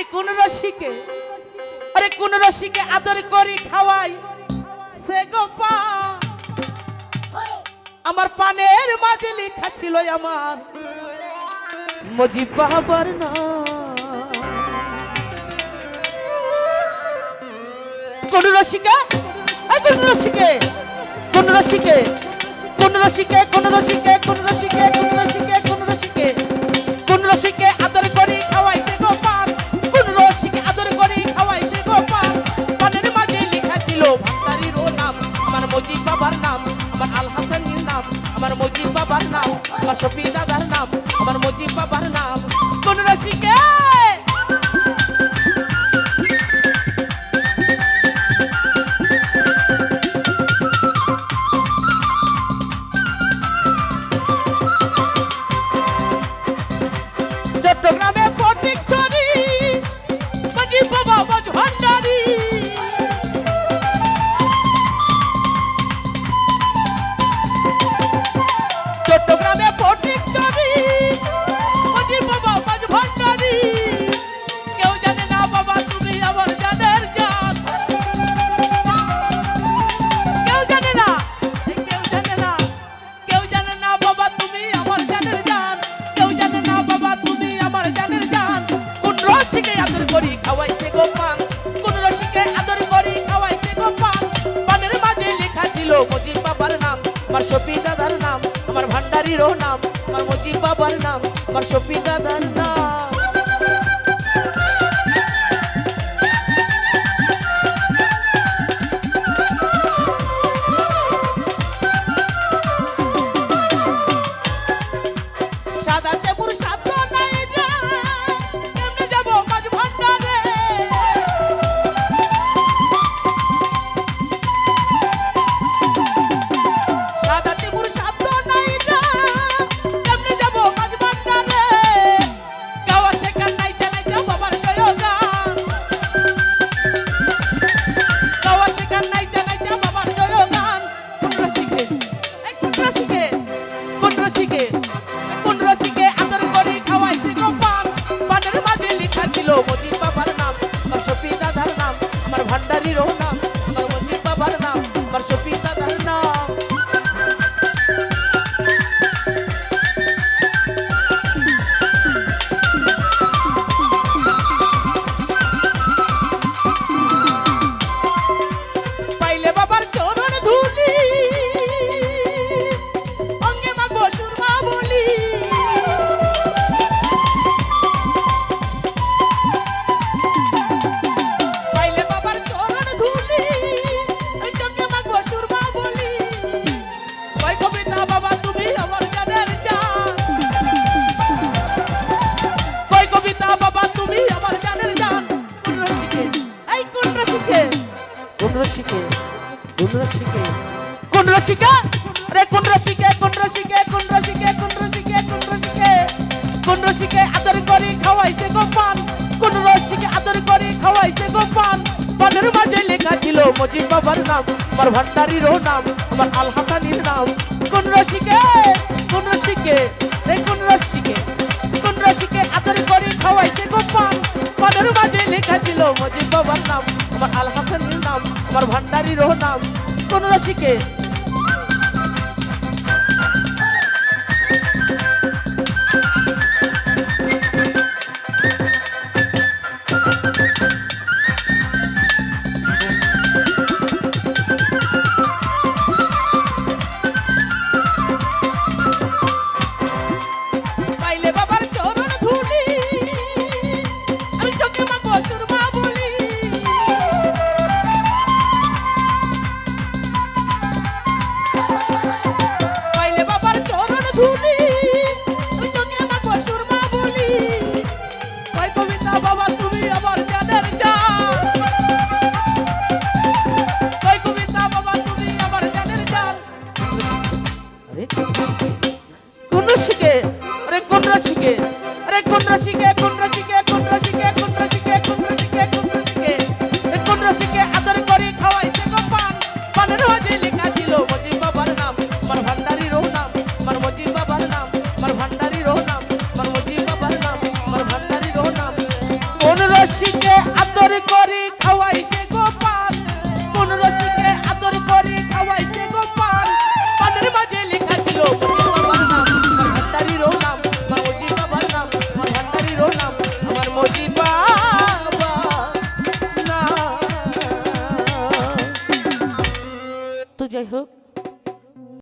এই কোন রসিকে আরে কোন রসিকে আদর করি খাওয়াই সে গোপা আমার পানের মাঝে লেখা ছিল আমার মজিব বাবার না কোন রসিকা কোন রসিকে কোন রসিকে কোন রসিকে কোন রসিকে কোন রসিকে কোন রসিকে কোন রসিকে কোন রসিকে মজিব বাবার নাম আমার সফিদাদার নাম আমার মজিব বাবার নাম। কোন রসিকে করি খাওয়াইছে গোপাল কোন রসিকে আদর করি খাওয়াইছে গোপাল পানের মাঝে লেখা ছিল মজিব বাবার নাম। আমার সফি দাদার নাম, আমার ভান্ডারিরও নাম। আমার মজিব বাবার নাম, আমার সফি দাদার নাম। কোন রসিকে? কোন রসিকা? আরে কোন রসিকে কোন রসিকে কোন রসিকে কোন রসিকে কোন রসিকে? কোন রসিকে আদর করে খাওয়াইছে লেখা ছিল মজিব বাবার নাম, আমার ভান্ডারিরও নাম, আমার আল হাসানির নাম। কোন রসিকে? কোন রসিকে? রে কোন রসিকে? কোন রসিকে আদর করে খাওয়াইছে মাঝে লেখা ছিল মজিব বাবার নাম, আমার আল হাসানির নাম, আমার ভান্ডারিরও নাম। কোন রাশিকে কোন রসিকে